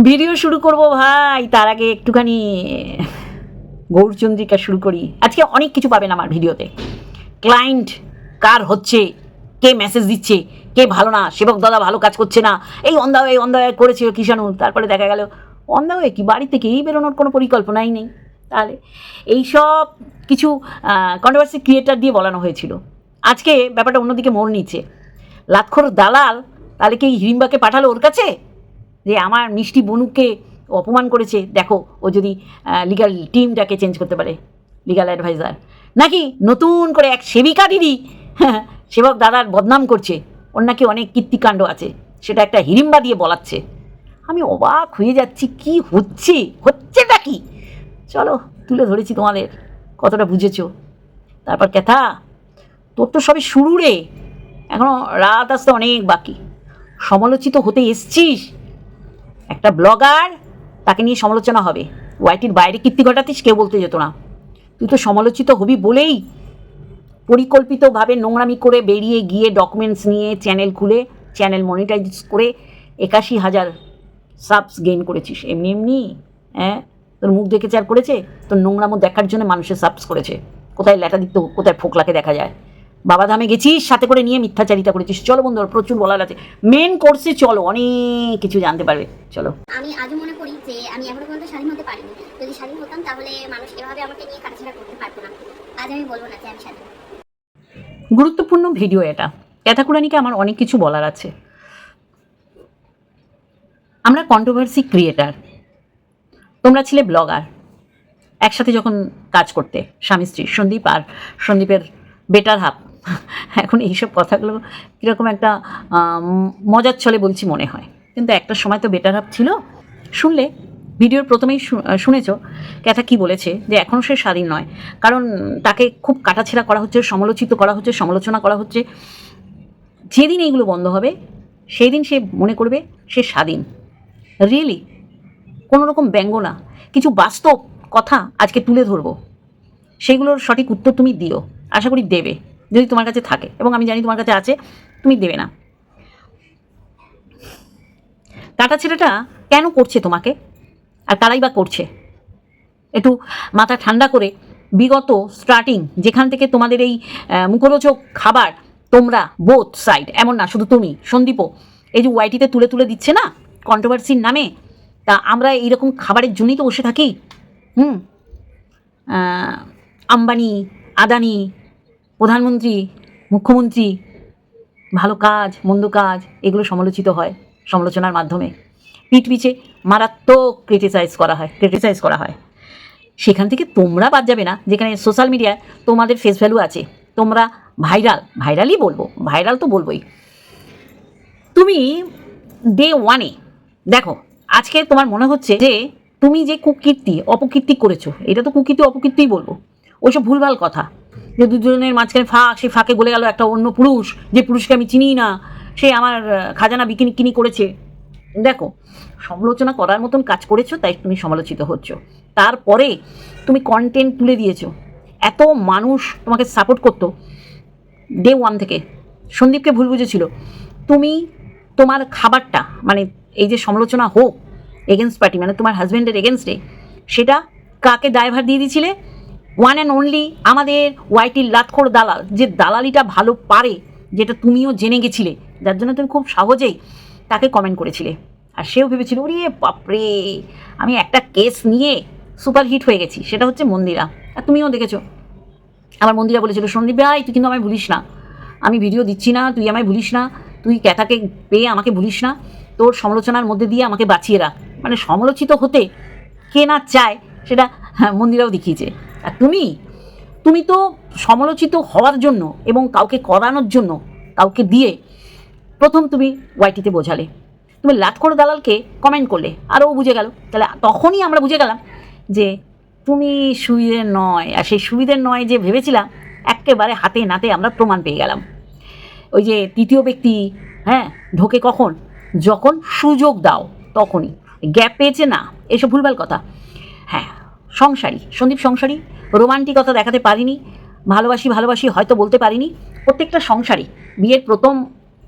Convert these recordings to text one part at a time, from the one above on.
Video শুরু করব ভাই, তার আগে একটুখানি গৌরচন্দ্রিকা শুরু করি। আজকে অনেক কিছু পাবেন আমার ভিডিওতে। ক্লায়েন্ট কার হচ্ছে, কে মেসেজ দিচ্ছে, কে ভালো না, সেবক দাদা ভালো কাজ করছে না, এই অন্ধা হয়ে অন্ধা হয়ে করেছিল কিষাণু, তারপরে দেখা গেল অন্ধা হয়ে কি বাড়ি থেকেই বেরোনোর কোনো পরিকল্পনাই নেই। তাহলে এইসব কিছু কন্ট্রোভার্সি ক্রিয়েটার দিয়ে বলানো হয়েছিল। আজকে ব্যাপারটা অন্যদিকে মোড় নিচ্ছে। লাক্ষর দালাল, তাহলে কি হিড়িম্বাকে পাঠালো ওর কাছে? যে আমার মিষ্টি বনুকে অপমান করেছে, দেখো, ও যদি লিগাল টিমটাকে চেঞ্জ করতে পারে লিগাল অ্যাডভাইজার নাকি নতুন করে এক সেবিকা দিদি সেবক দাদার বদনাম করছে, ওর নাকি অনেক কীর্তিকাণ্ড আছে, সেটা একটা হিড়িম্বা দিয়ে বলাচ্ছে। আমি অবাক হয়ে যাচ্ছি, কি হচ্ছে? হচ্ছেটা কি? চলো, তুলে ধরেছি তোমাদের, কতটা বুঝেছ। তারপর কথা তোর তো সবে শুরু রে এখনও রাত আসতে অনেক বাকি। সমালোচিত হতে এসছিস? একটা ব্লগার, তাকে নিয়ে সমালোচনা হবে। ওয়াইটির বাইরে কীর্তি ঘটাতিস, কেউ বলতে যেত না। তুই তো সমালোচিত হবি বলেই পরিকল্পিতভাবে নোংরামি করে বেরিয়ে গিয়ে ডকুমেন্টস নিয়ে চ্যানেল খুলে চ্যানেল মনিটাইজ করে একাশি হাজার সাবস গেইন করেছিস। এমনি এমনি হ্যাঁ? তোর মুখ দেখে চার করেছে? তোর নোংরামো দেখার জন্য মানুষের সাবস করেছে। কোথায় ল্যাটাদিত্য, কোথায় ফোকলাকে দেখা যায়? বাবাধামে গেছিস সাথে করে নিয়ে মিথ্যাচারিতা করেছিস। চলো বন্ধুরা প্রচুর বলার আছে। মেন কোর্সে চলো অনেক কিছু জানতে পারবে। চলো। আমি আজও মনে করি যে আমি এখনও পর্যন্ত স্বাধীন হতে পারিনি। যদি স্বাধীন হতাম তাহলে মানুষ এভাবে আমাকে নিয়ে কাটাছেড়া করতে পারতো না। আজ আমি বলব না যে আমি স্বাধীন। গুরুত্বপূর্ণ ভিডিও এটা। ক্যাথাকুরানিকে আমার অনেক কিছু বলার আছে। আমরা কন্ট্রোভার্সি ক্রিয়েটার তোমরা ছিলে ব্লগার একসাথে যখন কাজ করতে স্বামী স্ত্রী সন্দীপ আর সন্দীপের বেটার হাফ এখন এইসব কথাগুলো কীরকম একটা মজার ছলে বলছি মনে হয়। কিন্তু একটা সময় তো বেটার হাফ ছিল। শুনলে, ভিডিওর প্রথমেই শুনেছ, ক্যাথা কি বলেছে যে এখনও সে স্বাধীন নয়। কারণ তাকে খুব কাটাছেড়া করা হচ্ছে, সমালোচিত করা হচ্ছে, সমালোচনা করা হচ্ছে। যেদিন এইগুলো বন্ধ হবে সেই দিন সে মনে করবে সে স্বাধীন। রিয়েলি কোনো রকম ব্যঙ্গ না। কিছু বাস্তব কথা আজকে তুলে ধরবো। সেগুলোর সঠিক উত্তর তুমি দিও। আশা করি দেবে। যদি তোমার কাছে থাকে, এবং আমি জানি তোমার কাছে আছে, তুমি দেবে না। কাটা ছেলেটা কেন করছে তোমাকে? আর কারাই বা করছে? একটু মাথা ঠান্ডা করে বিগত স্টার্টিং যেখান থেকে তোমাদের এই মুখরোচক খাবার তোমরা বোথ সাইড এমন না, শুধু তুমি, সন্দীপও, এই যে ওয়াইটিতে তুলে তুলে দিচ্ছে না কন্ট্রোভার্সির নামে, তা আমরা এইরকম খাবারের জন্যই তো বসে থাকি। হুম? আম্বানি, আদানি প্রধানমন্ত্রী, মুখ্যমন্ত্রী, ভালো কাজ, মন্দ কাজ, এগুলো সমালোচিত হয় সমালোচনার মাধ্যমে। পিঠ পিছে মারাত্মক ক্রিটিসাইজ করা হয় ক্রিটিসাইজ করা হয়। সেখান থেকে তোমরা বাদ যাবে না, যেখানে সোশ্যাল মিডিয়ায় তোমাদের ফেস ভ্যালু আছে। তোমরা ভাইরাল ভাইরালই বলব ভাইরাল তো বলবোই। তুমি ডে ওয়ানে দেখো, আজকে তোমার মনে হচ্ছে যে তুমি যে কুকীর্তি, অপকীর্তি করেছ, এটা তো কুকীর্তি, অপকীর্তিই বলব। ওইসব ভুলভাল কথা। যে দুজনের মাঝখানে ফাঁক, সেই ফাঁকে গলে গেল একটা অন্য পুরুষ, যে পুরুষকে আমি চিনি না, সে আমার খাজানা বিকিনি কিনি করেছে। দেখো, সমালোচনা করার মতন কাজ করেছ, তাই তুমি সমালোচিত হচ্ছ। তারপরে তুমি কন্টেন্ট তুলে দিয়েছ। এত মানুষ তোমাকে সাপোর্ট করতো। ডে ওয়ান থেকে। সন্দীপকে ভুল বুঝেছিল। তুমি তোমার খাবারটা মানে এই যে সমালোচনা হোক এগেনস্ট পার্টি মানে তোমার হাজব্যান্ডের এগেনস্টে সেটা কাকে ড্রাইভার দিয়ে দিয়েছিলে ওয়ান অ্যান্ড অনলি আমাদের ওয়াইটির লাতখোর দালাল, যে দালালিটা ভালো পারে, যেটা তুমিও জেনে গেছিলে, যার জন্য তুমি খুব সহজেই তাকে কমেন্ট করেছিলে। আর সেও ভেবেছিল, ওরে বাপরে, আমি একটা কেস নিয়ে সুপার হিট হয়ে গেছি, সেটা হচ্ছে মন্দিরা। আর তুমিও দেখেছ। আমার মন্দিরা বলেছিল, সন্দীপ ভাই, তুই কিন্তু আমায় ভুলিস না। আমি ভিডিও দিচ্ছি না, তুই আমায় ভুলিস না। তুই ক্যাথাকে পেয়ে আমাকে ভুলিস না। তোর সমালোচনার মধ্যে দিয়ে আমাকে বাঁচিয়ে রাখ। মানে সমালোচিত হতে কে না চায়, সেটা মন্দিরাও দেখিয়েছে। আর তুমি তুমি তো সমালোচিত হওয়ার জন্য এবং কাউকে করানোর জন্য কাউকে দিয়ে প্রথম তুমি ওয়াইটিতে বোঝালে। তুমি লাতখোর দালালকে কমেন্ট করলে আরও বুঝে গেল। তাহলে তখনই আমরা বুঝে গেলাম যে তুমি সুবিধের নয়, আর সেই সুবিধের নয় যে ভেবেছিলাম একেবারে হাতে নাতে আমরা প্রমাণ পেয়ে গেলাম। ওই যে তৃতীয় ব্যক্তি হ্যাঁ ঢোকে কখন? যখন সুযোগ দাও, তখনই। গ্যাপ পেয়েছে না, এসব ভুলভাল কথা। হ্যাঁ সংসারী। সন্দীপ সংসারী, রোমান্টিকতা দেখাতে পারিনি, ভালোবাসি ভালোবাসি হয়তো বলতে পারিনি। প্রত্যেকটা সংসারী, বিয়ের প্রথম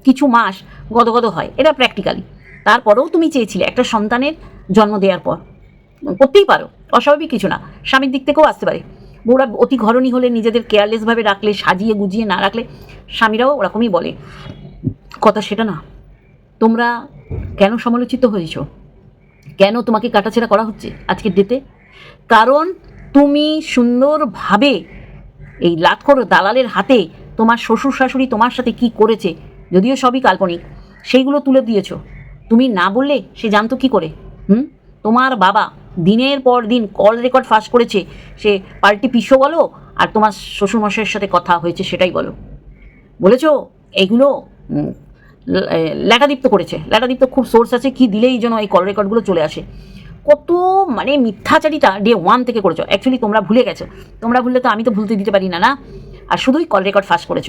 কিছু মাস গদগদ হয়, এটা প্র্যাকটিক্যালি তারপরেও তুমি চেয়েছিলে একটা সন্তানের জন্ম দেওয়ার পর। করতেই পারো, অস্বাভাবিক কিছু না, স্বামীর দিক থেকেও আসতে পারে। বউরা অতি ঘরণী হলে নিজেদের কেয়ারলেসভাবে রাখলে, সাজিয়ে গুজিয়ে না রাখলে, স্বামীরাও ওরকমই বলে। কথা সেটা না, তোমরা কেন সমালোচিত হয়েছো? কেন তোমাকে কাটাছেড়া করা হচ্ছে আজকের ডেতে কারণ তুমি সুন্দরভাবে এই লাটখোর দালালের হাতে তোমার শ্বশুর শাশুড়ি তোমার সাথে কি করেছে, যদিও সবই কাল্পনিক, সেইগুলো তুলে দিয়েছ। তুমি না বললে সে জানতো কি করে, হুম? তোমার বাবা দিনের পর দিন কল রেকর্ড ফাঁস করেছে, সে পাল্টি পিসো বলো আর তোমার শ্বশুরমশাইয়ের সাথে কথা হয়েছে সেটাই বলো। বলেছ এইগুলো ল্যাটাদীপ্ত করেছে। ল্যাটাদীপ্ত খুব সোর্স আছে, কি দিলেই যেন এই কল রেকর্ডগুলো চলে আসে। কত মানে মিথ্যাচারিতা ডে ওয়ান থেকে করেছ? অ্যাকচুয়ালি তোমরা ভুলে গেছো। তোমরা ভুললে তো আমি তো ভুলতে দিতে পারি না না আর শুধুই কল রেকর্ড ফাঁস করেছ।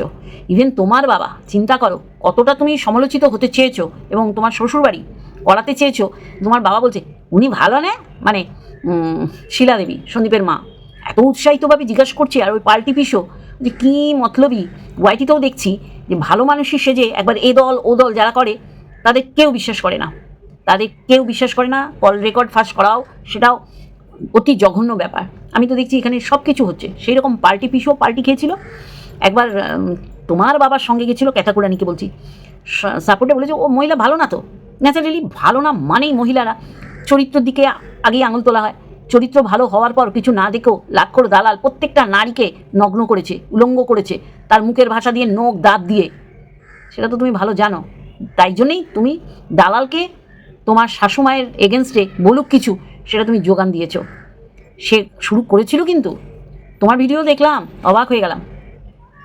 ইভেন তোমার বাবা, চিন্তা করো, কতটা তুমি সমালোচিত হতে চেয়েছো এবং তোমার শ্বশুরবাড়ি করাতে চেয়েছো। তোমার বাবা বলছে, উনি ভালো না? মানে শিলা দেবী, সন্দীপের মা। এত উৎসাহিতভাবে জিজ্ঞাসা করছে আর ওই পাল্টি পিসো, যে কী মতলবই ওয়াইটিতেও দেখছি যে ভালো মানুষই সেজে একবার এ দল, ও দল যারা করে, তাদের কেউ বিশ্বাস করে না। তাদের কেউ বিশ্বাস করে না কল রেকর্ড ফাঁস করাও, সেটাও অতি জঘন্য ব্যাপার। আমি তো দেখছি এখানে সব কিছু হচ্ছে। সেই রকম পাল্টি পিসও পাল্টি খেয়েছিল। একবার তোমার বাবার সঙ্গে গেছিল ক্যাটাকুরানিকে বলছি সাপোর্টে বলেছে, ও মহিলা ভালো না তো? ন্যাচারালি ভালো না মানেই মহিলারা। চরিত্রের দিকে আগেই আঙুল তোলা হয়। চরিত্র ভালো হওয়ার পর কিছু না দেখেও লাক্ষর দালাল প্রত্যেকটা নারীকে নগ্ন করেছে, উলঙ্গ করেছে। তার মুখের ভাষা দিয়ে, নখ দাঁত দিয়ে। সেটা তো তুমি ভালো জানো। তাই জন্যেই তুমি দালালকে তোমার শাশুমায়ের এগেনস্টে বলুক কিছু, সেটা তুমি যোগান দিয়েছ। সে শুরু করেছিল কিন্তু। তোমার ভিডিও দেখলাম, অবাক হয়ে গেলাম।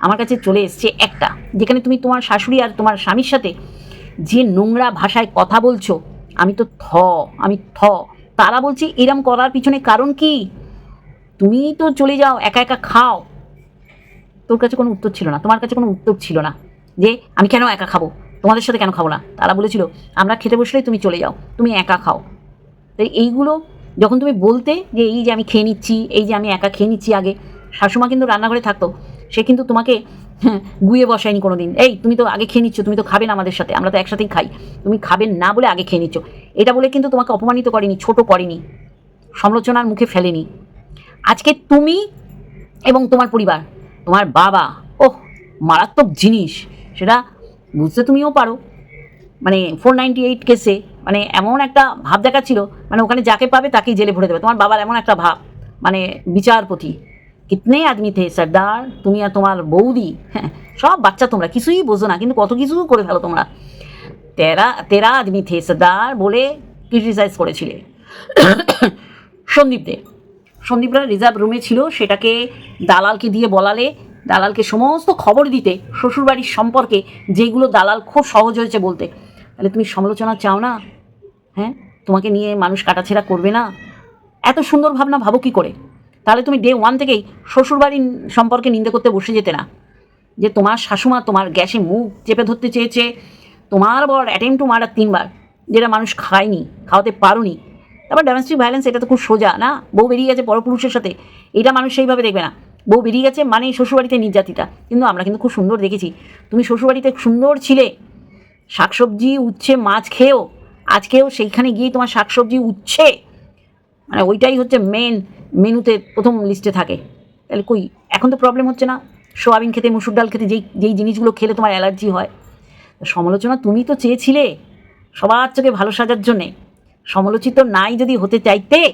আমার কাছে চলে এসছে একটা, যেখানে তুমি তোমার শাশুড়ি আর তোমার স্বামীর সাথে যে নোংরা ভাষায় কথা বলছো, আমি তো থ, আমি থ, তারা বলছে এরম করার পিছনে কারণ কি? তুমি তো চলে যাও, একা একা খাও। তোর কাছে কোনো উত্তর ছিল না, তোমার কাছে কোনো উত্তর ছিল না যে আমি কেন একা খাব? তোমাদের সাথে কেন খাব না? তারা বলেছিল, আমরা খেতে বসলেই তুমি চলে যাও, তুমি একা খাও। তাই এইগুলো যখন তুমি বলতে যে এই যে আমি খেয়ে নিচ্ছি, এই যে আমি একা খেয়ে নিচ্ছি আগে, শাশুমা কিন্তু রান্নাঘরে থাকতো, সে কিন্তু তোমাকে গুয়ে বসায়নি কোনো দিন এই, তুমি তো আগে খেয়ে নিচ্ছ, তুমি তো খাবে না আমাদের সাথে, আমরা তো একসাথেই খাই, তুমি খাবে না বলে আগে খেয়ে নিচ্ছ। এটা বলে কিন্তু তোমাকে অপমানিত করেনি, ছোট করেনি, সমালোচনার মুখে ফেলেনি। আজকে তুমি এবং তোমার পরিবার, তোমার বাবা, ওহ, মারাত্মক জিনিস, সেটা বুঝতে তুমিও পারো। মানে ফোর নাইনটি এইট কেসে মানে এমন একটা ভাব দেখাচ্ছিল মানে ওখানে যাকে পাবে তাকেই জেলে ভরে দেবে। তোমার বাবার এমন একটা ভাব মানে বিচারপতি। কিতনে আদমি থে সর্দার, তুমি আর তোমার বৌদি হ্যাঁ সব বাচ্চা তোমরা, কিছুই বোঝো না, কিন্তু কত কিছু করে ফেলো তোমরা। তেরা তেরা আদমি থে সর্দার বলে ক্রিটিসাইজ করেছিলে। সন্দীপ দে সন্দীপরা রিজার্ভ রুমে ছিল, সেটাকে দালালকে দিয়ে বলালে দালালকে সমস্ত খবর দিতে শ্বশুরবাড়ির সম্পর্কে যেগুলো দালাল খুব সহজ হয়েছে বলতে। তাহলে তুমি সমালোচনা চাও না? হ্যাঁ? তোমাকে নিয়ে মানুষ কাটাছেড়া করবে না? এত সুন্দর ভাবনা ভাবো কী করে? তাহলে তুমি ডে ওয়ান থেকেই শ্বশুরবাড়ির সম্পর্কে নিন্দে করতে বসে যেতে না। যে তোমার শাশুমা তোমার গ্যাসে মুখ চেপে ধরতে চেয়েছে, তোমার বর অ্যাটেম্প টু মার্ডার তিনবার, যেটা মানুষ খায়নি, খাওয়াতে পারোনি। তারপর ডোমেস্টিক ভায়োলেন্স এটা তো খুব সোজা, না? বউ বেরিয়ে গেছে পরপুরুষের সাথে, এটা মানুষ সেইভাবে দেখবে না। বউ বেরিয়ে গেছে মানে শ্বশুরবাড়িতে নির্যাতিতা। কিন্তু আমরা কিন্তু খুব সুন্দর দেখেছি। তুমি শ্বশুরবাড়িতে সুন্দর ছিলে। শাকসবজি উচ্ছে, মাছ খেয়েও। আজকেও সেইখানে গিয়ে তোমার শাকসবজি উচ্ছে। মানে ওইটাই হচ্ছে মেন মেনুতে প্রথম লিস্টে থাকে। তাহলে কই, এখন তো প্রবলেম হচ্ছে না। সোয়াবিন খেতে, মুসুর ডাল খেতে যেই যেই জিনিসগুলো খেলে তোমার অ্যালার্জি হয়। সমালোচনা তুমি তো চেয়েছিলে সবার চোখে ভালো সাজার জন্যে। সমালোচিত নাই যদি হতে চাইতে,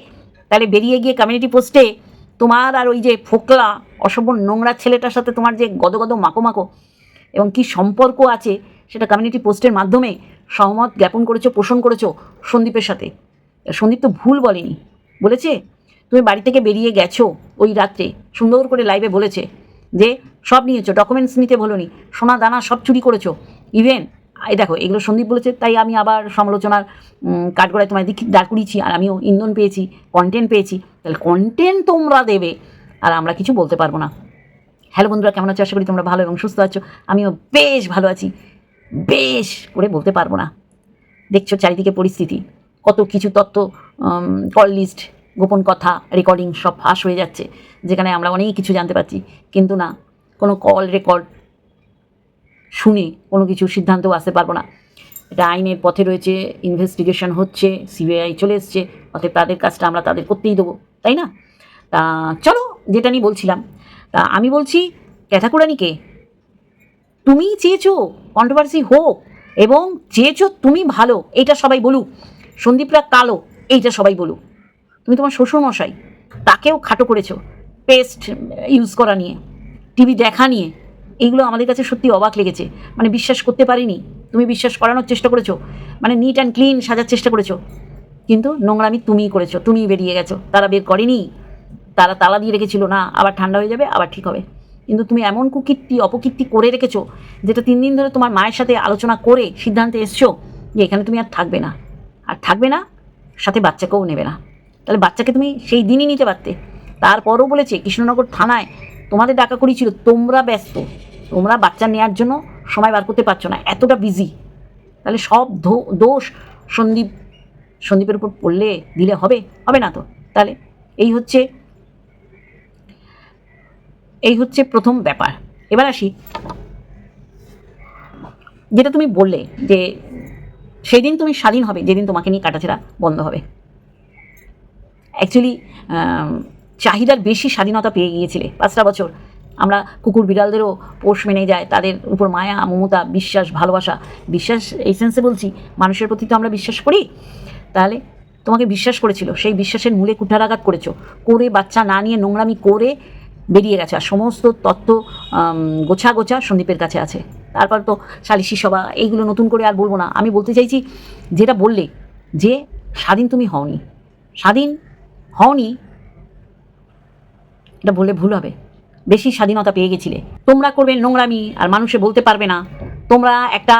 তাহলে বেরিয়ে গিয়ে কমিউনিটি পোস্টে তোমার আর ওই যে ফোকলা অসভ্য নোংরা ছেলেটার সাথে তোমার যে গদগদ মাকো মাকো এবং কি সম্পর্ক আছে, সেটা কমিউনিটি পোস্টের মাধ্যমে সহমত জ্ঞাপন করেছ, পোষণ করেছ সন্দীপের সাথে। সন্দীপ তো ভুল বলেনি। বলেছে, তুমি বাড়ি থেকে বেরিয়ে গেছো ওই রাত্রে। সুন্দর করে লাইভে বলেছে যে, সব নিয়েছো ডকুমেন্টস নিতে বলো বলোনি, সোনা দানা সব চুরি করেছ। ইভেন এই দেখো, এগুলো সন্দীপ বলেছে, তাই আমি আবার সমালোচনার কাঠগড়ায় তোমায় দিক দাঁড় করিয়েছি, আর আমিও ইন্ধন পেয়েছি কন্টেন্ট পেয়েছি। তাহলে কন্টেন্ট তোমরা দেবে, আর আমরা কিছু বলতে পারব না। হ্যালো বন্ধুরা, কেমন আছো? আশা করি তোমরা ভালো এবং সুস্থ আছো। আমিও বেশ ভালো আছি। বেশ করে বলতে পারব না। দেখছ চারিদিকে পরিস্থিতি। কত কিছু তত্ত্ব কল লিস্ট গোপন কথা রেকর্ডিং সব ফাঁস হয়ে যাচ্ছে, যেখানে আমরা অনেক কিছু জানতে পারছি। কিন্তু না, কোনো কল রেকর্ড শুনে, কোনো কিছু সিদ্ধান্তেও আসতে পারব না। এটা আইনের পথে রয়েছে ইনভেস্টিগেশন হচ্ছে সিবিআই চলে এসছে, অতএব তাদের কাজটা আমরা তাদের করতেই দেবো, তাই না? তা চলো, যেটা নিয়ে বলছিলাম, তা আমি বলছি, ক্যাথাকুরানিকে তুমি চেয়েছো কন্ট্রোভার্সি হোক এবং চেয়েছো তুমি ভালো, এইটা সবাই বলুক। সন্দীপরা কালো, এইটা সবাই বলুক। তুমি তোমার শ্বশুরমশাই, তাকেও খাটো করেছ পেস্ট ইউজ করা নিয়ে টিভি দেখা নিয়ে। এইগুলো আমাদের কাছে সত্যি অবাক লেগেছে। মানে বিশ্বাস করতে পারিনি। তুমি বিশ্বাস করানোর চেষ্টা করেছ। মানে নিট অ্যান্ড ক্লিন সাজার চেষ্টা করেছ। কিন্তু নোংরামি তুমিই করেছ, তুমিই বেরিয়ে গেছো। তারা বের করেনি। তারা তালা দিয়ে রেখেছিল, না, আবার ঠান্ডা হয়ে যাবে, আবার ঠিক হবে। কিন্তু তুমি এমন কুকীর্তি, অপকীর্তি করে রেখেছো, যেটা তিন দিন ধরে তোমার মায়ের সাথে আলোচনা করে সিদ্ধান্তে এসছো যে এখানে তুমি আর থাকবে না। আর থাকবে না, সাথে বাচ্চাকেও নেবে না। তাহলে বাচ্চাকে তুমি সেই দিনই নিতে পারতে। তারপরও বলেছে, কৃষ্ণনগর থানায় তোমাদের ডাকা করি ছিল, তোমরা ব্যস্ত। তোমরা বাচ্চা নেওয়ার জন্য সময় বার করতে পারছ না, এতটা বিজি তাহলে সব দোষ সন্দীপ, সন্দীপের উপর পড়লে দিলে হবে হবে না তো? তাহলে এই হচ্ছে এই হচ্ছে প্রথম ব্যাপার। এবার আসি, যেটা তুমি বললে যে সেই দিন তুমি স্বাধীন হবে, যেদিন তোমাকে নিয়ে কাটাছেড়া বন্ধ হবে। অ্যাকচুয়ালি চাহিদার বেশি স্বাধীনতা পেয়ে গিয়েছিলে পাঁচটা বছর। আমরা কুকুর বিড়ালদেরও পোষ মেনে যায়, তাদের উপর মায়া, মমতা, বিশ্বাস, ভালোবাসা। বিশ্বাস এই সেন্সে বলছি, মানুষের প্রতি তো আমরা বিশ্বাস করি। তাহলে তোমাকে বিশ্বাস করেছিল, সেই বিশ্বাসের মূলে কুঠারাঘাত করেছ। করে বাচ্চা না নিয়ে নোংরামি করে বেরিয়ে গেছে, আর সমস্ত তত্ত্ব গোছা গোছা সন্দীপের কাছে আছে। তারপর তো সালিশি সভা, এইগুলো নতুন করে আর বলব না। আমি বলতে চাইছি, যেটা বললে, যে স্বাধীন তুমি হওনি, স্বাধীন হওনি, এটা বললে ভুল হবে। বেশি স্বাধীনতা পেয়ে গেছিলে। তোমরা করবে নোংরামি আর মানুষে বলতে পারবে না। তোমরা একটা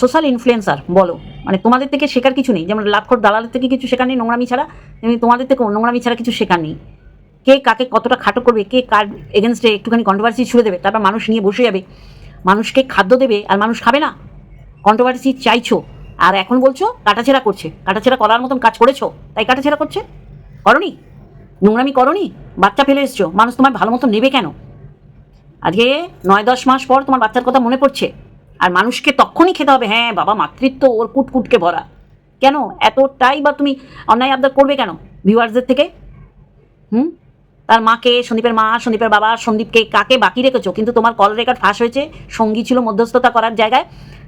সোশ্যাল ইনফ্লুয়েন্সার বলো। মানে তোমাদের থেকে শেখার কিছু নেই। যেমন লাক্ষর দালালের থেকে কিছু শেখার নেই, নোংরামি ছাড়া। তেমনি তোমাদের থেকে নোংরামি ছাড়া কিছু শেখার নেই। কে কাকে কতটা খাটো করবে, কে কার এগেনস্টে একটুখানি কন্ট্রোভার্সি ছুড়ে দেবে, তারপর মানুষ নিয়ে বসে যাবে। মানুষকে খাদ্য দেবে আর মানুষ খাবে না। কন্ট্রোভার্সি চাইছো আর এখন বলছো কাটাছেড়া করছে। কাটাছেড়া করার মতন কাজ করেছ। তাই কাটাছেড়া করছে? করনি? নোংরামি করনি? বাচ্চা ফেলে এসছো। মানুষ তোমার ভালো মতো নেবে কেন? আজকে নয় দশ মাস পর তোমার বাচ্চার কথা মনে পড়ছে। আর মানুষকে তখনই খেতে হবে। হ্যাঁ বাবা, মাতৃত্ব ওর কুটকুটকে ভরা। কেন? এতটাই বা তুমি অন্যায় আবদার করবে কেন ভিউয়ার্সদের থেকে? হুম? তার মাকে, সন্দীপের মা, সন্দীপের বাবা, সন্দীপকে কাকে বাকি রেখেছো? কিন্তু তোমার কল রেকর্ড ফাঁস হয়েছে। সঙ্গী ছিল মধ্যস্থতা করার জায়গায়।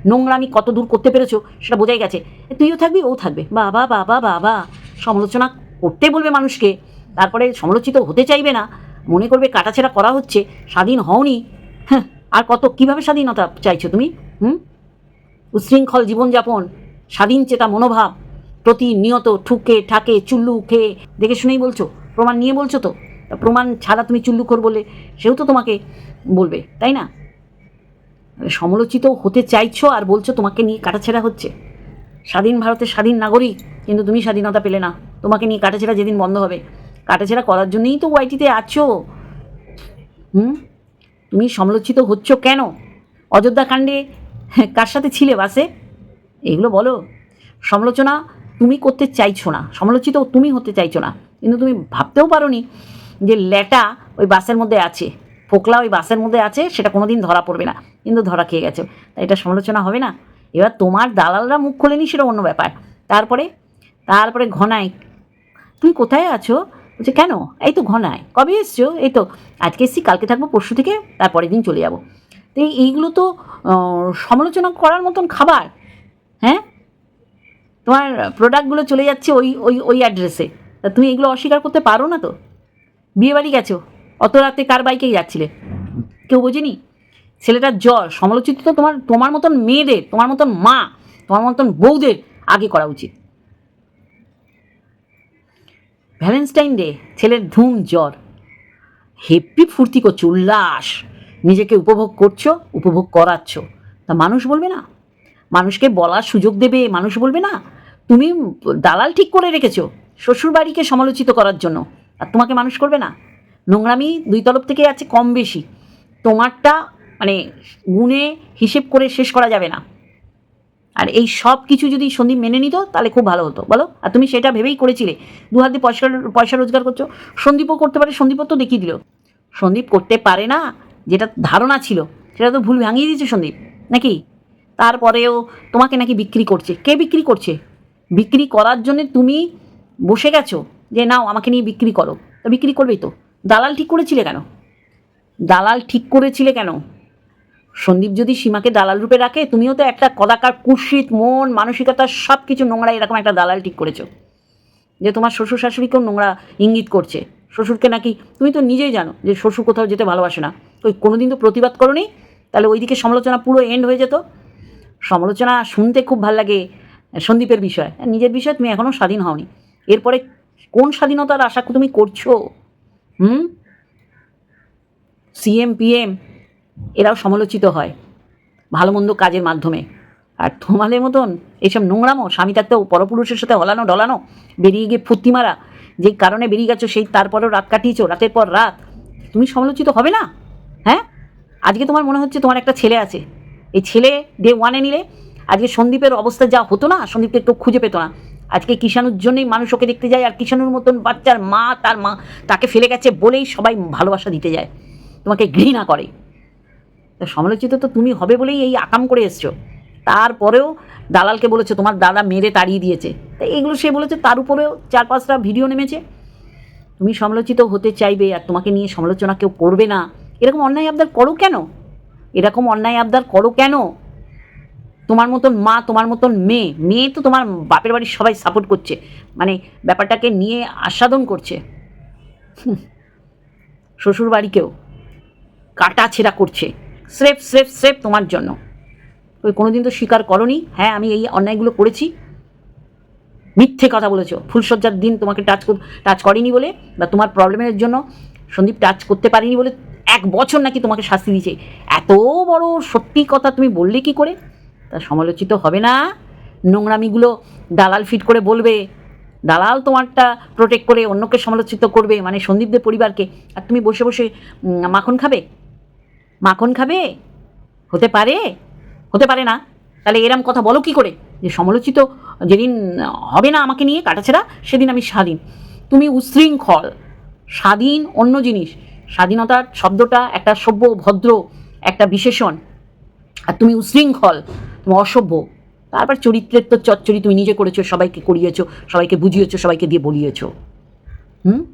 নোংরামি কত দূর করতে পেরেছ সেটা বোঝাই গেছে। তুইও থাকবি, ও থাকবে। বাবা বাবা বাবা। সমালোচনা করতে বলবে মানুষকে। তারপরে সমালোচিত হতে চাইবে না। মনে করবে কাটাছেড়া করা হচ্ছে, স্বাধীন হওনি। হ্যাঁ আর কত, কীভাবে স্বাধীনতা চাইছো তুমি? হুম? উশৃঙ্খল জীবনযাপন, স্বাধীন চেতা মনোভাব, প্রতিনিয়ত ঠুকে ঠাকে চুল্লু খেয়ে, দেখে শুনেই বলছো? প্রমাণ নিয়ে বলছো তো? প্রমাণ ছাড়া তুমি চুল্লু কর বলে সেও তো তোমাকে বলবে, তাই না? সমালোচিত হতে চাইছো আর বলছো তোমাকে নিয়ে কাটাছেড়া হচ্ছে। স্বাধীন ভারতের স্বাধীন নাগরিক, কিন্তু তুমি স্বাধীনতা পেলে না। তোমাকে নিয়ে কাটাছেড়া যেদিন বন্ধ হবে। কাটাছেড়া করার জন্যই তো ওয়াইটিতে আছো। হুম? তুমি সমালোচিত হচ্ছ কেন? অযোধ্যা কাণ্ডে কার সাথে ছিলে বাসে? এগুলো বলো। সমালোচনা তুমি করতে চাইছো না, সমালোচিত তুমি হতে চাইছো না। কিন্তু তুমি ভাবতেও পারো নি যে ল্যাটা ওই বাসের মধ্যে আছে। ফোকলা ওই বাসের মধ্যে আছে, সেটা কোনো দিন ধরা পড়বে না। কিন্তু ধরা খেয়ে গেছে। তাই এটা সমালোচনা হবে না? এবার তোমার দালালরা মুখ খোলেনি সেটা অন্য ব্যাপার। তারপরে তারপরে ঘনায় তুমি কোথায় আছো? বলছে, কেন? এই তো ঘনায়। কবে এসছো? এই তো আজকে এসছি, কালকে থাকব, পরশু থেকে, তারপরের দিন চলে যাব। তো এইগুলো তো সমালোচনা করার মতন খাবার হ্যাঁ? তোমার প্রোডাক্টগুলো চলে যাচ্ছে ওই ওই ওই অ্যাড্রেসে তা তুমি এগুলো অস্বীকার করতে পারো না তো? বিয়ে বাড়ি গেছো, অত রাতে কার বাইকেই যাচ্ছিলে? কেউ বোঝেনি? ছেলেটার জ্বর, সমালোচিত তো তোমার তোমার মতন মেয়েদের, তোমার মতন মা, তোমার মতন বউদের আগে করা উচিত। ভ্যালেন্টাইন ডে, ছেলের ধুম জ্বর। হেপি ফুর্তি করছ, উল্লাস। নিজেকে উপভোগ করছ, উপভোগ করাচ্ছ। তা মানুষ বলবে না। মানুষকে বলার সুযোগ দেবে, মানুষ বলবে না। তুমি দালাল ঠিক করে রেখেছো শ্বশুরবাড়িকে সমালোচিত করার জন্য। আর তোমাকে মানুষ করবে না। নোংরামি দুই তরফ থেকে আছে কম বেশি। তোমারটা মানে গুণে হিসেব করে শেষ করা যাবে না। আর এই সব কিছু যদি সন্দীপ মেনে নিত, তাহলে খুব ভালো হতো। বলো? আর তুমি সেটা ভেবেই করেছিলে। দু হাত দিয়ে পয়সা পয়সা রোজগার করছ। সন্দীপও করতে পারে, সন্দীপও তো দেখিয়ে দিল। সন্দীপ করতে পারে না, যেটা ধারণা ছিল, সেটা তো ভুল ভাঙিয়ে দিয়েছে সন্দীপ। নাকি? তারপরেও তোমাকে নাকি বিক্রি করছে। কে বিক্রি করছে? বিক্রি করার জন্য তুমি বসে গেছো যে, নাও, আমাকে নিয়ে বিক্রি করো। তা বিক্রি করবেই তো। দালাল ঠিক করেছিলে কেন? দালাল ঠিক করেছিলে কেন? সন্দীপ যদি সীমাকে দালাল রূপে রাখে, তুমিও তো একটা কদাকার কুৎসিত মন, মানসিকতা সব কিছু নোংরা এরকম একটা দালাল ঠিক করেছ। যে তোমার শ্বশুর শাশুড়িকেও নোংরা ইঙ্গিত করছে। শ্বশুরকে নাকি, তুমি তো নিজেই জানো যে শ্বশুর কোথাও যেতে ভালোবাসে না। ওই কোনোদিন তো প্রতিবাদ করনি, তাহলে ওইদিকে সমালোচনা পুরো এন্ড হয়ে যেত। সমালোচনা শুনতে খুব ভালো লাগে সন্দীপের বিষয়। নিজের বিষয় তুমি এখনও স্বাধীন হওনি। এরপরে কোন স্বাধীনতার আশা তুমি করছ? হুম? সিএম পিএম এরাও সমালোচিত হয় ভালো মন্দ কাজের মাধ্যমে। আর তোমাদের মতন এইসব নোংরামো, স্বামী থাকতেও পরপুরুষের সাথে হলানো ডলানো, বেরিয়ে গিয়ে ফুর্তি মারা, যেই কারণে বেরিয়ে গেছো, সেই তারপরেও রাত কাটিয়েছো, রাতের পর রাত। তুমি সমালোচিত হবে না? হ্যাঁ? আজকে তোমার মনে হচ্ছে তোমার একটা ছেলে আছে। এই ছেলে ডে ওয়ানে নিলে আজকে সন্দীপের অবস্থা যা হতো না, সন্দীপকে একটু খুঁজে পেতো না। আজকে কিষাণুর জন্যই মানুষ ওকে দেখতে যায়, আর কিষাণুর মতন বাচ্চার মা, তার মা, তাকে ফেলে গেছে বলেই সবাই ভালোবাসা দিতে যায়। তোমাকে ঘৃণা করে। তা সমালোচিত তো তুমি হবে বলেই এই আকাম করে এসছো। তারপরেও দালালকে বলেছে, তোমার দাদা মেরে তাড়িয়ে দিয়েছে। তা এগুলো সে বলেছে, তার উপরেও চার পাঁচটা ভিডিও নেমেছে। তুমি সমালোচিত হতে চাইবে আর তোমাকে নিয়ে সমালোচনা কেউ করবে না। এরকম অন্যায় আবদার করো কেন? এরকম অন্যায় আবদার করো কেন? তোমার মতন মা, তোমার মতন মেয়ে মেয়ে তো তোমার বাপের বাড়ির সবাই সাপোর্ট করছে। মানে ব্যাপারটাকে নিয়ে আস্বাদন করছে। শ্বশুর বাড়িকেও কাটা ছেঁড়া করছে। স্রেফ স্রেফ স্রেফ তোমার জন্য। ওই কোনোদিন তো স্বীকার করনি। হ্যাঁ আমি এই অন্যায়গুলো করেছি। মিথ্যে কথা বলেছ। ফুলসজ্জার দিন তোমাকে টাচ টাচ করেনি বলে বা তোমার প্রবলেমের জন্য সন্দীপ টাচ করতে পারেনি বলে এক বছর নাকি তোমাকে শাস্তি দিয়েছে। এত বড় সত্যি কথা তুমি বললে কি করে? তা সমালোচিত হবে না। নোংরামিগুলো দালাল ফিট করে বলবে। দালাল তোমারটা প্রোটেক্ট করে অন্যকে সমালোচিত করবে। মানে সন্দীপদের পরিবারকে। আর তুমি বসে বসে মাখন খাবে? মাখন খাবে? হতে পারে? হতে পারে না। তাহলে এরম কথা বলো কি করে? যে সমালোচিত যেদিন হবে না আমাকে নিয়ে কাটাছেড়া সেদিন আমি স্বাধীন। তুমি উশৃঙ্খল, স্বাধীন অন্য জিনিস। স্বাধীনতার শব্দটা একটা সভ্য, ভদ্র একটা বিশেষণ। আর তুমি উশৃঙ্খল, তুমি অসভ্য। তারপর চরিত্রের তো চচ্চরি তুমি নিজে করেছ, সবাইকে করিয়েছো, সবাইকে বুঝিয়েছো, সবাইকে দিয়ে বলিয়েছো। হুম?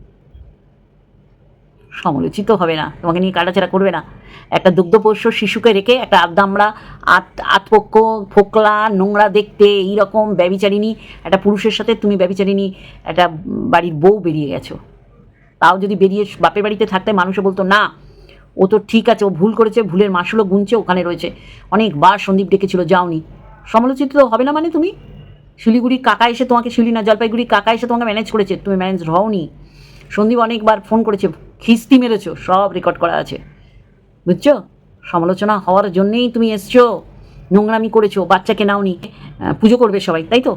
সমালোচিত হবে না, তোমাকে নিয়ে কাটাছেড়া করবে না। একটা দুগ্ধপোষ্য শিশুকে রেখে একটা আদামড়া আত আতপক্ষ ফোকলা, নোংরা দেখতে এইরকম ব্যবিচারিনী একটা পুরুষের সাথে তুমি ব্যবিচারিনী একটা বাড়ির বউ বেরিয়ে গেছো। তাও যদি বেরিয়ে বাপের বাড়িতে থাকতে মানুষও বলতো, না, ও তো ঠিক আছে, ও ভুল করেছে, ভুলের মাসুলও গুনছে, ওখানে রয়েছে। অনেকবার সন্দীপ ডেকেছিল, যাওনি। সমালোচিত তো হবে না মানে তুমি? শিলিগুড়ির কাকা এসে তোমাকে শিলি না, জলপাইগুড়ির কাকা এসে তোমাকে ম্যানেজ করেছে, তুমি ম্যানেজ হওনি। সন্দীপ অনেকবার ফোন করেছে, খিস্তি মেরেছো, সব রেকর্ড করা আছে। বুঝছ? সমালোচনা হওয়ার জন্যেই তুমি এসছো, নোংরামি করেছ, বাচ্চাকে নাওনি পুজো করবে সবাই, তাই তো?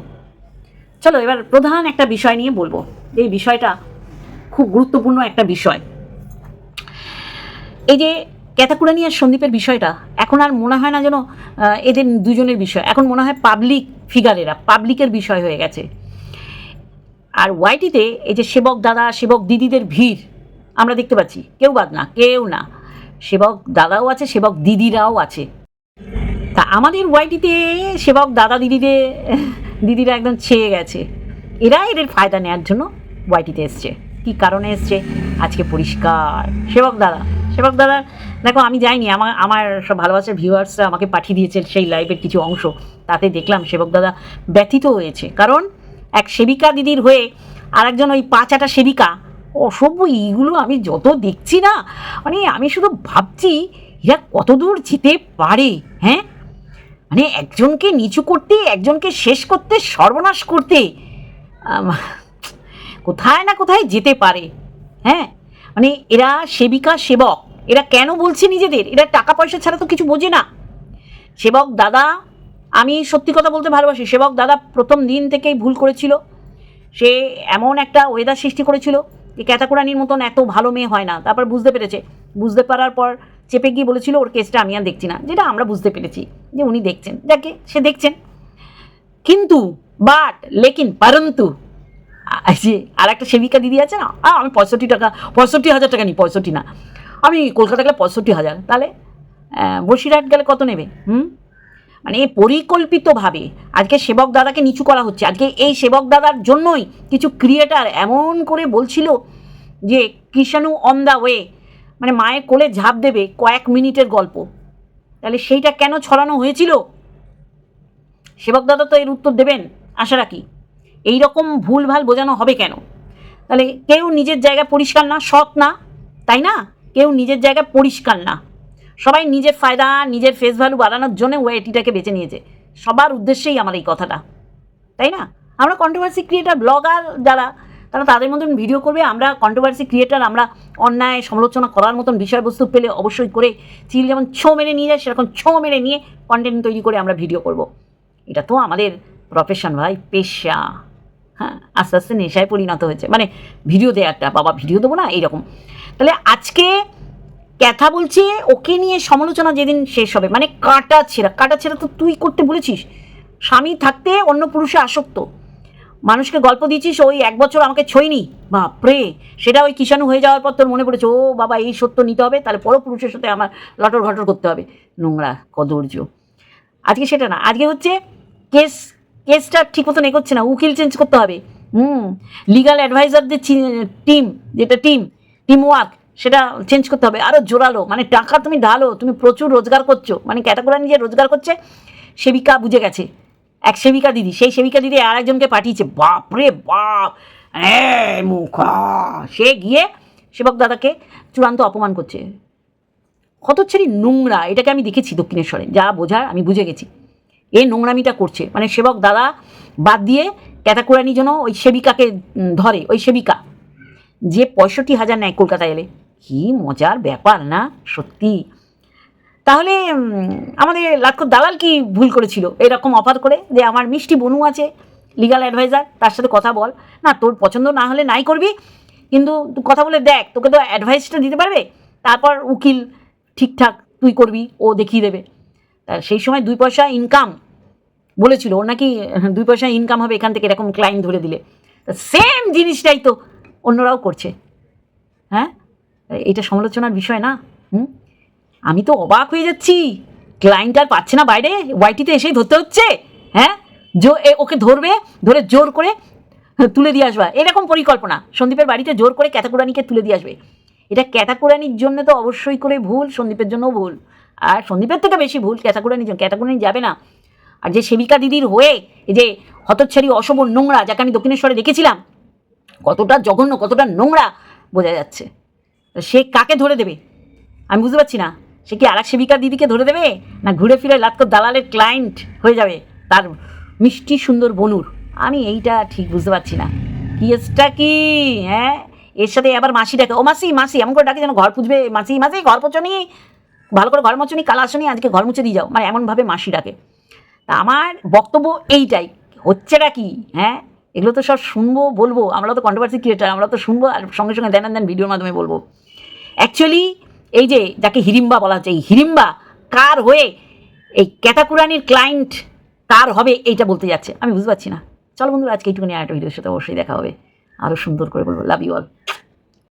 চলো, এবার প্রধান একটা বিষয় নিয়ে বলব। এই বিষয়টা খুব গুরুত্বপূর্ণ একটা বিষয়। এই যে ক্যাতাকুরানি আর সন্দীপের বিষয়টা, এখন আর মনে হয় না যেন এদের দুজনের বিষয়। এখন মনে হয় পাবলিক ফিগারেরা পাবলিকের বিষয় হয়ে গেছে। আর ওয়াইটিতে এই যে সেবক দাদা, সেবক দিদিদের ভিড়, আমরা দেখতে পাচ্ছি। কেউ বাদ না, কেউ না। সেবক দাদাও আছে, সেবক দিদিরাও আছে। তা আমাদের ওয়াইটিতে সেবক দাদা দিদিদের, দিদিরা একদম ছেয়ে গেছে। এরা এদের ফায়দা নেওয়ার জন্য ওয়াইটিতে এসছে। কি কারণে এসছে? আজকে পরিষ্কার। সেবক দাদা সেবক দাদা, দেখো আমি যাইনি আমার আমার সব ভালোবাসার ভিউয়ার্সরা আমাকে পাঠিয়ে দিয়েছেন সেই লাইভের কিছু অংশ। তাতে দেখলাম সেবক দাদা ব্যথিত হয়েছে। কারণ এক সেবিকা দিদির হয়ে আরেকজন ওই পাঁচাটা সেবিকা। অসভ্য, এইগুলো আমি যত দেখছি না মানে আমি শুধু ভাবছি, এরা কতদূর যেতে পারে হ্যাঁ? মানে একজনকে নিচু করতে, একজনকে শেষ করতে, সর্বনাশ করতে কোথায় না কোথায় যেতে পারে হ্যাঁ? মানে এরা সেবিকা, সেবক, এরা কেন বলছে নিজেদের? এরা টাকা পয়সা ছাড়া তো কিছু বোঝে না। সেবক দাদা আমি সত্যি কথা বলতে ভালোবাসি। সেবক দাদা প্রথম দিন থেকেই ভুল করেছিল। সে এমন একটা ওয়েদার সৃষ্টি করেছিল যে ক্যাতাকুরানির মতন এত ভালো মেয়ে হয় না। তারপর বুঝতে পেরেছে। বুঝতে পারার পর চেপে গিয়ে বলেছিল, ওর কেসটা আমি আর দেখছি না। যেটা আমরা বুঝতে পেরেছি যে উনি দেখছেন। যাকে সে দেখছেন। কিন্তু বাট লেকিন, পরন্তু যে আর একটা সেবিকা দিদি আছে না? আমি পঁয়ষট্টি টাকা, পঁয়ষট্টি হাজার টাকা নিই, পঁয়ষট্টি না। আমি কলকাতা গেলে পঁয়ষট্টি হাজার। তাহলে বসিরহাট গেলে কত নেবে? হুম? মানে পরিকল্পিতভাবে আজকে সেবক দাদাকে নিচু করা হচ্ছে। আজকে এই সেবক দাদার জন্যই কিছু ক্রিয়েটার এমন করে বলছিল যে, কৃষাণু অন দ্য ওয়ে মানে মায়ের কোলে ঝাঁপ দেবে কয়েক মিনিটের গল্প। তাহলে সেইটা কেন ছড়ানো হয়েছিল? সেবক দাদা তো এর উত্তর দেবেন, আশা রাখি। এই রকম ভুলভাল বোঝানো হবে কেন? তাহলে কেউ নিজের জায়গা পরিষ্কার না, সৎ না, তাই না? কেউ নিজের জায়গা পরিষ্কার না। সবাই নিজের ফায়দা, নিজের ফেস ভ্যালু বাড়ানোর জন্য ওয়েটিটাকে বেছে নিয়েছে। সবার উদ্দেশ্যেই আমার এই কথাটা। তাই না? আমরা কন্ট্রোভার্সি ক্রিয়েটার ব্লগার যারা, তারা তাদের মতন ভিডিও করবে। আমরা কন্ট্রোভার্সি ক্রিয়েটার আমরা অন্যায় সমালোচনা করার মতন বিষয়বস্তু পেলে অবশ্যই করে চিল যেমন ছো মেরে নিয়ে যায়, সেরকম ছো মেরে নিয়ে কন্টেন্ট তৈরি করে আমরা ভিডিও করব। এটা তো আমাদের প্রফেশন ভাই, পেশা। হ্যাঁ আস্তে আস্তে নেশায় পরিণত হয়েছে। মানে ভিডিও দেওয়াটা বাবা ভিডিও দেবো না, এইরকম। তাহলে আজকে ক্যাথা বলছে, ওকে নিয়ে সমালোচনা যেদিন শেষ হবে। মানে কাটা ছেঁড়া। কাটা ছেঁড়া তো তুই করতে বলেছিস। স্বামী থাকতে অন্য পুরুষে আসক্ত। মানুষকে গল্প দিয়েছিস, ওই এক বছর আমাকে ছইনি বাপরে, সেটা ওই কিষাণু হয়ে যাওয়ার পর তোর মনে পড়েছে, ও বাবা, এই সত্য নিতে হবে, তাহলে পর পুরুষের সাথে আমার লটর ঘটর করতে হবে। নোংরা কদর্য আজকে সেটা না। আজকে হচ্ছে কেস, কেসটা ঠিক মতন এগোচ্ছে না। উকিল চেঞ্জ করতে হবে। হুম লিগাল অ্যাডভাইজারদের টিম যেটা টিম টিম ওয়ার্ক সেটা চেঞ্জ করতে হবে। আরও জোরালো মানে টাকা তুমি ঢালো, তুমি প্রচুর রোজগার করছ মানে ক্যাটাগোরা নিজে রোজগার করছে, সেবিকা বুঝে গেছে। এক সেবিকা দিদি, সেই সেবিকা দিদি আর একজনকে পাঠিয়েছে। বাপ! রে বাপ মুখা! সে গিয়ে সেবক দাদাকে চূড়ান্ত অপমান করছে। হতচ্ছাড়ি নোংরা, এটাকে আমি দেখেছি দক্ষিণেশ্বরে, যা বোঝার আমি বুঝে গেছি। এ নোংরামিটা করছে মানে সেবক দাদা বাদ দিয়ে ক্যাটাকুরানির জন্য ওই সেবিকাকে ধরে, ওই সেবিকা। যে পঁয়ষট্টি হাজার নেয় কলকাতায় এলে। কি মজার ব্যাপার না, সত্যি। তাহলে আমাদের লাটকর দালাল কি ভুল করেছিল? এরকম অফার করে যে আমার মিষ্টি বনু আছে লিগাল অ্যাডভাইজার তার সাথে কথা বল। না, তোর পছন্দ না হলে নাই করবি, কিন্তু কথা বলে দেখ, তোকে তো অ্যাডভাইসটা দিতে পারবে, তারপর উকিল ঠিকঠাক তুই করবি, ও দেখিয়ে দেবে। তা সেই সময় দুই পয়সা ইনকাম বলেছিল, ওর নাকি দুই পয়সা ইনকাম হবে এখান থেকে, এরকম ক্লায়েন্ট ধরে দিলে। তা সেম জিনিসটাই তো অন্যরাও করছে। হ্যাঁ? এটা সমালোচনার বিষয় না, হুম? আমি তো অবাক হয়ে যাচ্ছি। ক্লায়েন্ট আর পাচ্ছে না বাইরে ওয়াইটিতে এসেই ধরতে হচ্ছে হ্যাঁ? জো ওকে ধরবে, ধরে জোর করে তুলে দিয়ে আসবা। এরকম পরিকল্পনা। সন্দীপের বাড়িতে জোর করে ক্যাতাকুরানিকে তুলে দিয়ে আসবে। এটা ক্যাতাকুরানির জন্য তো অবশ্যই করে ভুল, সন্দীপের জন্যও ভুল। আর সন্দীপের থেকে বেশি ভুল ক্যাতাকুরানির জন্য। ক্যাতাকুরানি যাবে না। আর যে সেবিকা দিদির হয়ে এই যে হতচ্ছাড়ি অশোভন নোংরা, যাকে আমি দক্ষিণেশ্বরে দেখেছিলাম, কতটা জঘন্য, কতটা নোংরা বোঝা যাচ্ছে। সে কাকে ধরে দেবে? আমি বুঝতে পারছি না। সে কি আরেক সেবিকা দিদিকে ধরে দেবে, না ঘুরে ফিরে লাতকর দালালের ক্লায়েন্ট হয়ে যাবে, তার মিষ্টি সুন্দর বনুর? আমি এইটা ঠিক বুঝতে পারছি না। কেসটা কি? হ্যাঁ? এর সাথে আবার মাসি ডাকে, ও মাসি মাসি, এমন করে ডাকে যেন ঘর পুজবে, মাসি মাসি, ঘর পোচনি, ভালো করে ঘর মোচনি, কাল আসনি, আজকে ঘর মুছে দিয়ে যাও। মানে এমনভাবে মাসি ডাকে। তা আমার বক্তব্য এইটাই, হচ্ছেটা কি? হ্যাঁ? এগুলো তো সব শুনব, বলব আমরা তো কন্ট্রোভার্সি ক্রিয়েটার আমরা তো শুনব, আর সঙ্গে সঙ্গে দেন দেন ভিডিওর মাধ্যমে বলব। অ্যাকচুয়ালি এই যে যাকে হিরিম্বা বলা হচ্ছে, এই হিরিম্বা কার হয়ে এই ক্যাটাকুরানির ক্লায়েন্ট কার হবে এইটা বলতে যাচ্ছে। আমি বুঝতে পারছি না। চলো বন্ধুরা, আজকে এইটুকুনি, আরেকটা ভিডিওর সাথে অবশ্যই দেখা হবে। আরও সুন্দর করে বলব। Love you all